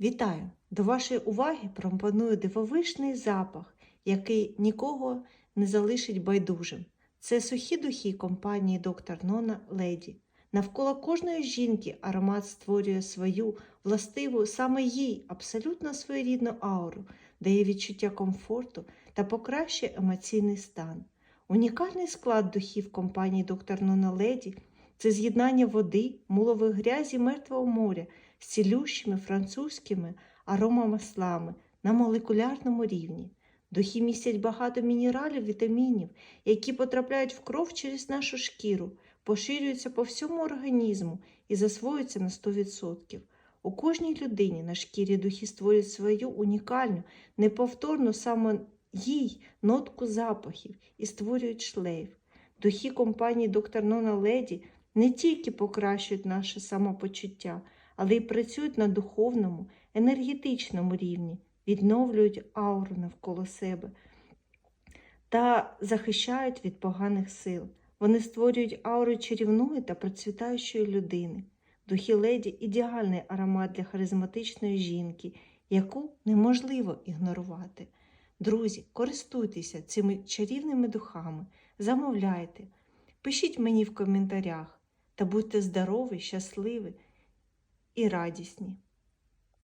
Вітаю! До вашої уваги пропоную дивовижний запах, який нікого не залишить байдужим. Це сухі духи компанії Доктор Нона Леді. Навколо кожної жінки аромат створює свою властиву саме їй абсолютно своєрідну ауру, дає відчуття комфорту та покращує емоційний стан. Унікальний склад духів компанії Доктор Нона Леді це з'єднання води, мулової грязі мертвого моря з цілющими французькими аромамаслами на молекулярному рівні. Духи містять багато мінералів, вітамінів, які потрапляють в кров через нашу шкіру, поширюються по всьому організму і засвоюються на 100%. У кожній людині на шкірі духи створюють свою унікальну, неповторну саме їй нотку запахів і створюють шлейф. Духи компанії Доктор Нона Леді не тільки покращують наше самопочуття, але й працюють на духовному, енергетичному рівні, відновлюють ауру навколо себе та захищають від поганих сил. Вони створюють ауру чарівної та процвітаючої людини. Духи леді ідеальний аромат для харизматичної жінки, яку неможливо ігнорувати. Друзі, користуйтеся цими чарівними духами, замовляйте, пишіть мені в коментарях та будьте здорові, щасливі і радісні.